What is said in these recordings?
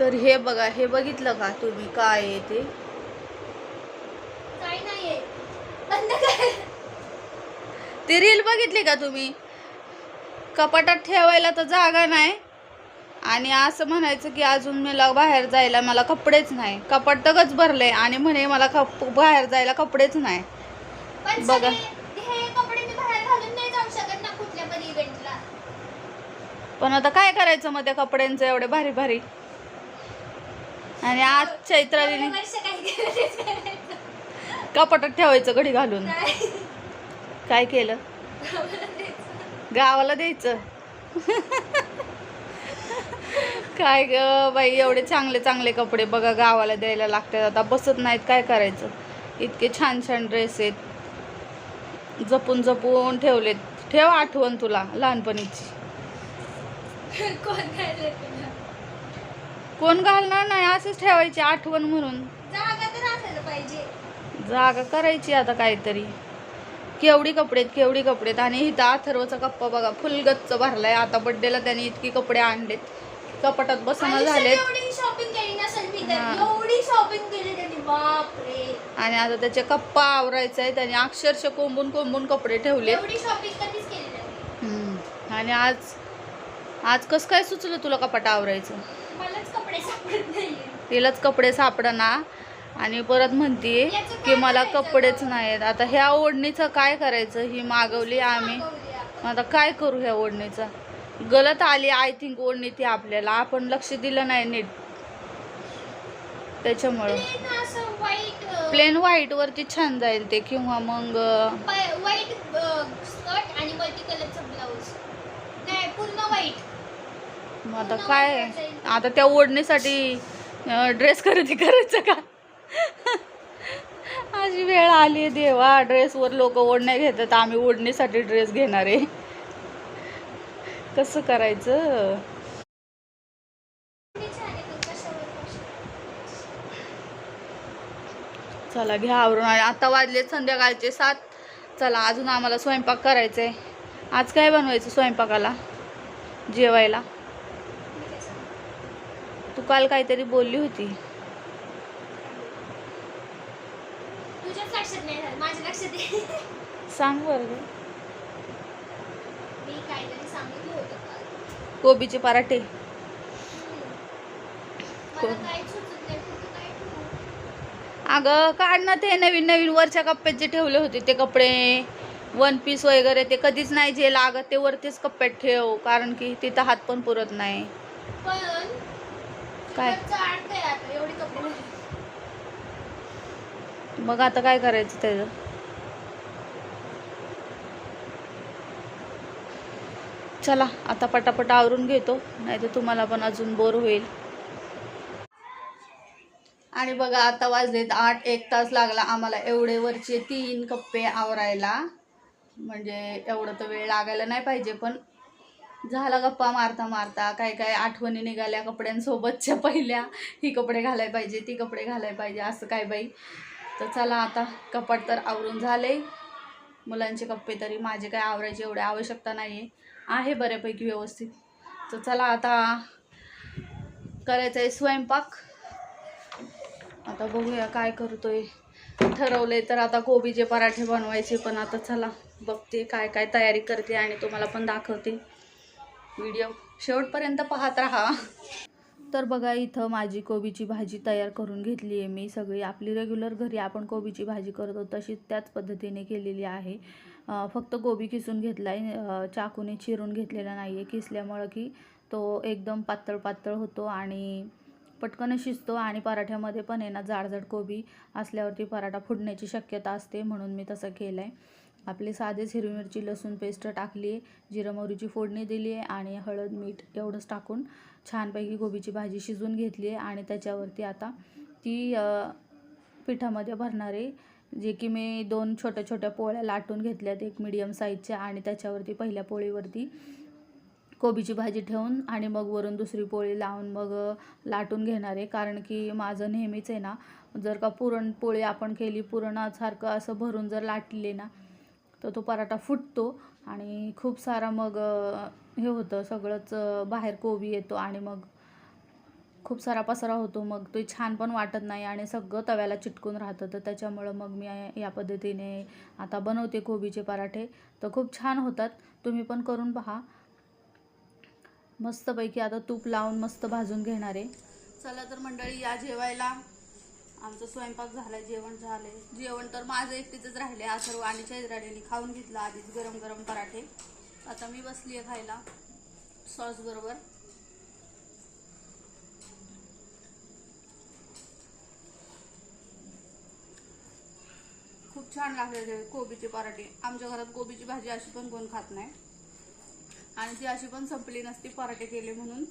तर हे बघा हे बघितलं का तुम्ही? काय आहे ते? ती रील बघितली का तुम्ही? कपाटात ठेवायला तर जागा नाही. आणि असं म्हणायचं की अजून मला बाहेर जायला मला कपडेच नाही. कपाट तगच भरलंय आणि म्हणे मला कप बाहेर जायला कपडेच नाही. बघा. हे पण आता काय करायचं मग त्या कपड्यांचं एवढे भारी भारी? आणि आज चैत्रालीने. कपाटात ठेवायचं घडी घालून. काय? केलं? गावाला द्यायचं. काय ग बाई एवढे चांगले चांगले कपडे बघा गावाला द्यायला लागतात. आता बसत नाहीत काय करायचं? इतके छान छान ड्रेस आहेत. जपून जपून ठेवलेत. ठेव आठवण तुला लहानपणीची. कोण घालणार नाही असेच ठेवायची आठवण म्हणून. जागा तर असायला पाहिजे. जागा करायची आता काहीतरी. केवढी कपडे आहेत केवढी कपडे आहेत. आणि इथं अथर्वचा कप्पा बघा फुल गच्च भरलाय. आता बड्डेला त्याने इतकी कपडे आणलेत. कपाटात बसणं आयुष्यात झालेत. एवढी शॉपिंग केली नसेल मी तर. एवढी शॉपिंग केली त्यांनी. बापरे. आणि आता त्याचे कप्पा आवरायचा आहे त्याने अक्षरशः कोंबून कोंबून कपडे ठेवले एवढी शॉपिंग कधीच केली नाही. आणि आज आज कसं काय सुचलं तुला कपाट आवरायचं मलाच कपडे सापडत नाहीये तिलाच कपडे सापडना. आणि परत म्हणते की मला कपडेच नाहीत आता ह्या ओढणीचं काय करायचं? ही मागवली आम्ही. आता काय करू ह्या ओढणीचं? गलत आली आय थिंक ओढणी ती आपल्याला. आपण लक्ष दिलं नाही नीट. त्याच्यामुळं. प्लेन व्हाईट वरती छान जाईल ते. किंवा मग व्हाईट आणि मल्टी color ब्लाऊज नाही पूर्ण व्हाईट मग आता काय? आता त्या ओढणीसाठी ड्रेस खरेदी करायचं का? अशी वेळ आली आहे देवा ड्रेसवर लोक ओढण्या घेतात आम्ही ओढणीसाठी ड्रेस घेणार आहे. कसं करायचं? चला घ्या आवरून. आता वाजले संध्याकाळचे सात. चला अजून आम्हाला स्वयंपाक करायचा आहे आज काय बनवायचं स्वयंपाकाला? जेवायला? काल काहीतरी बोलली होती. तुझ्याच लक्षात नाही झालं माझ्या लक्षात आहे. सांग बरं गं. मी काहीतरी सांगितलं होतं काल. कोबीचे पराठे. मला काहीच सुचत नाही कुठं काय ठेवू. अगं काढ ना ते नवीन नवीन वरच्या कप्प्यात जे ठेवले होते ते कपडे. वन पीस वगैरे ते कधीच नाही जे लागत ते वरतीच कप्प्यात ठेव कारण की तिथं हात पण पुरत नाही. पण काय? मग आता काय करायचं त्याचं? चला आता पटापट आवरून घेतो. नाही तर तुम्हाला पण अजून बोर होईल. आणि बघा आता वाजलेत आठ एक तास लागला. आम्हाला एवढे वरचे तीन कप्पे आवरायला. म्हणजे एवढं तर वेळ लागायला नाही पाहिजे पण झाला गप्पा मारता मारता काय काय आठवणी निघाल्या कपड्यांसोबतच्या पहिल्या. ही कपडे घालाय पाहिजे ती कपडे घालाय पाहिजे असं काय बाई. तर चला आता कपाट तर आवरून झाले. मुलांचे कप्पे तरी माझे काय आवरायची एवढी आवश्यकता नाही आहे आहे बऱ्यापैकी व्यवस्थित. तर चला आता करायचं आहे स्वयंपाक. आता बघूया काय करतोय. ठरवले तर आता कोबीचे पराठे बनवायचे पण आता चला बघते काय काय तयारी करते आणि तुम्हाला पण दाखवते. व्हिडिओ शेवटपर्यंत पाहत राहा. तर बघा इथं माझी कोबीची भाजी तयार करून घेतली आहे मी. सगळी आपली रेग्युलर घरी आपण कोबीची भाजी करतो तशीच त्याच पद्धतीने केलेली आहे. फक्त कोबी किसून घेतला आहे चाकूने चिरून घेतलेला नाही आहे किसल्यामुळं की तो एकदम पातळ पातळ होतो आणि पटकन शिजतो आणि पराठ्यामध्ये पण आहे ना जाडजाड कोबी असल्यावरती पराठा फुडण्याची शक्यता असते म्हणून मी तसं केलं आहे आपले साधेच हिरवी मिरची लसूण पेस्ट टाकली आहे जिरं मोहरीची फोडणी दिली आहे आणि हळद मीठ एवढंच टाकून छानपैकी गोबीची भाजी शिजवून घेतली आहे आणि त्याच्यावरती आता ती पिठामध्ये भरणार आहे जे की मी दोन छोट्या छोट्या पोळ्या लाटून घेतल्यात एक मिडियम साईजच्या आणि त्याच्यावरती पहिल्या पोळीवरती कोबीची भाजी ठेवून आणि मग वरून दुसरी पोळी लावून मग लाटून घेणार. आहे कारण की माझं नेहमीच आहे ना जर का पुरणपोळी आपण केली पुरणासारखं असं भरून जर लाटले ना तर तो पराठा फुटतो आणि खूप सारा मग हे होतं सगळंच बाहेर कोबी येतो आणि मग खूप सारा पसरा होतो. मग ते छान पण वाटत नाही आणि सगळं तव्याला चिटकून राहतं. तर त्याच्यामुळं मग मी या पद्धतीने आता बनवते कोबीचे पराठे. तर खूप छान होतात. तुम्ही पण करून पहा. मस्तपैकी आता तूप लावून मस्त भाजून घेणार आहे. चला तर मंडळी या जेवायला. आमचं स्वयंपाक झालाय जेवण झालंय. जेवण तर माझं एकटीच राहिले अथर्व आणि चैद्राडीने खाऊन घेतलं आधीच गरम गरम पराठे. आता मी बसली आहे खायला. सॉस बरोबर. खूप छान लागले ते कोबीचे पराठे. आमच्या घरात कोबीची भाजी अशी पण कोण खात नाही. आणि ती अशी पण संपली नसती पराठे केले म्हणून.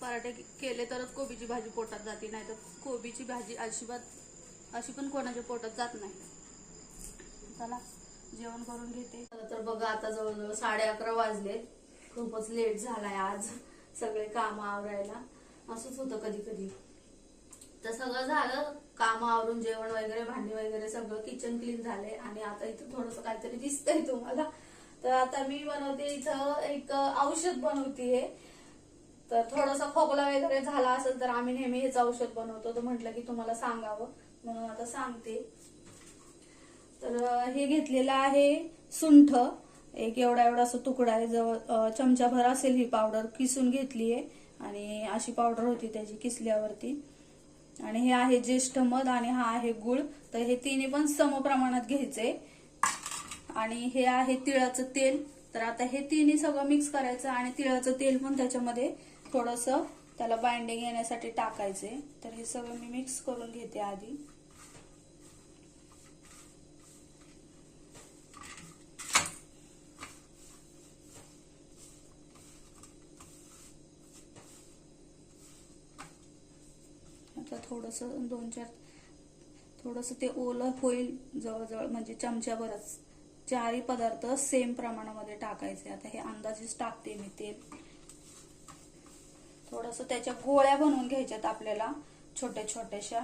पराठे केले तरच कोबीची भाजी पोटात जाते नाही तर कोबीची भाजी अजिबात अशी पण कोणाच्या पोटात जात नाही. चला जेवण करून घेते. तर बघा आता जवळजवळ साडे अकरा वाजले. खूपच लेट झालाय आज. सगळे काम आवरायला. असंच होतं कधी कधी. तर सगळं झालं. काम आवरून जेवण वगैरे भांडी वगैरे सगळं किचन क्लीन झालंय आणि आता इथं थोडस काहीतरी दिसतंय तुम्हाला. तर आता मी बनवते इथं एक औषध बनवतीये. तर थोडासा खोकला वगैरे झाला असेल तर आम्ही नेहमी हेच औषध बनवतो. तर म्हटलं की तुम्हाला सांगावं. म्हणून आता सांगते. तर हे घेतलेलं आहे सुंठ. एक एवढा एवढा असं तुकडा आहे. जवळ चमचाभर असेल ही पावडर. किसून घेतली आहे. आणि अशी पावडर होती त्याची किसल्यावरती. आणि हे आहे ज्येष्ठ मध आणि हा आहे गुळ. तर हे तिन्ही पण सम प्रमाणात घ्यायचे. आणि हे आहे तिळाचं तेल. तर आता हे तिन्ही सगळं मिक्स करायचं आणि तिळाचं तेल पण त्याच्यामध्ये थोडस त्याला बाइंडिंग येण्यासाठी टाकायचे. तर हे सगळं मी मिक्स करून घेते आधी. आता थोडस दोन चार थोडस ते ओलं होईल जवळजवळ म्हणजे चमच्याभरच. चारही पदार्थ सेम प्रमाणामध्ये टाकायचे. आता हे अंदाजेच टाकते मी तेल. थोडस त्याच्या गोळ्या बनवून घ्यायच्यात आपल्याला छोट्या छोट्याशा.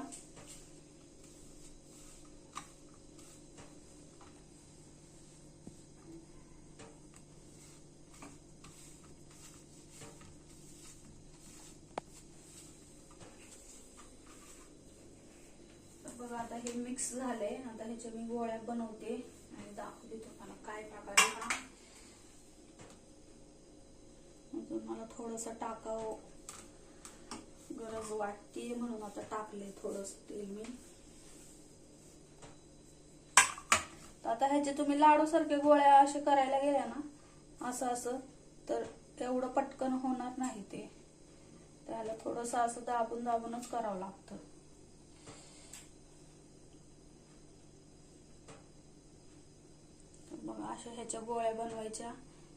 बघा आता हे मिक्स झालंय. आता ह्याच्या मी गोळ्या बनवते. आणि दाखवते तुम्हाला काय टाकायला अजून मला थोडस टाकावं. गरज वाटते म्हणून आता टाकले थोडस तेल मी. आता ह्याचे तुम्ही लाडू सारखे गोळ्या असे करायला गेल्या ना असं असं तर एवढं पटकन होणार नाही ते. त्याला थोडस असं दाबून दाबूनच करावं लागतं. मग अशा ह्याच्या गोळ्या बनवायच्या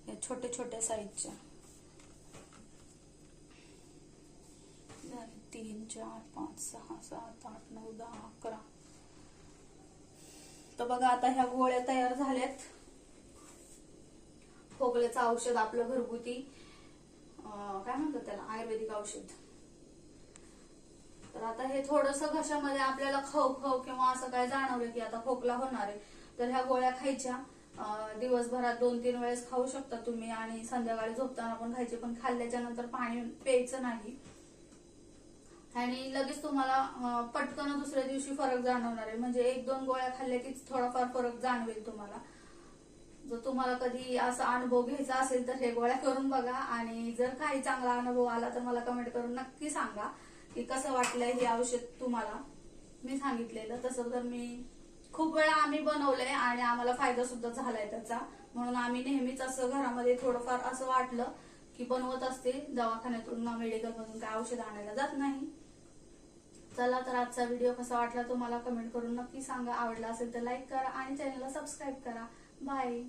या छोट्या छोट्या साईजच्या झाले तीन चार पाच सहा सात आठ नऊ दहा अकरा. तर बघा आता ह्या गोळ्या तयार झाल्यात. खोकल्याचं औषध आपलं घरगुती काय म्हणतात त्याला? आयुर्वेदिक औषध. तर आता हे थोडस घशामध्ये आपल्याला खव खव किंवा असं काय जाणवलं की आता खोकला होणार आहे. तर ह्या गोळ्या खायच्या. दिवसभरात दोन तीन वेळेस खाऊ शकता तुम्ही आणि संध्याकाळी झोपताना पण खायचे पण खाल्ल्याच्या नंतर पाणी प्यायचं नाही. आणि लगेच तुम्हाला पटकन दुसऱ्या दिवशी फरक जाणवणार आहे. म्हणजे एक दोन गोळ्या खाल्ल्या की थोडाफार फरक जाणवेल तुम्हाला. जर तुम्हाला कधी असा अनुभव घ्यायचा असेल तर हे गोळ्या करून बघा. आणि जर काही चांगला अनुभव आला तर मला कमेंट करून नक्की सांगा की कसं वाटलंय हे औषध तुम्हाला. मी सांगितलेलं. तसं तर मी खूप वेळा आम्ही बनवलंय आणि आम्हाला फायदा सुद्धा झालाय त्याचा. म्हणून आम्ही नेहमीच असं घरामध्ये थोडंफार असं वाटलं की बनवत असते. दवाखान्यातून मेडिकल मधून काय औषध आणायला जात नाही. चला तर आजचा व्हिडिओ कसा वाटला तो मला कमेंट करून नक्की सांगा. आवडला असेल तर लाईक करा आणि चॅनलला सबस्क्राईब करा. बाय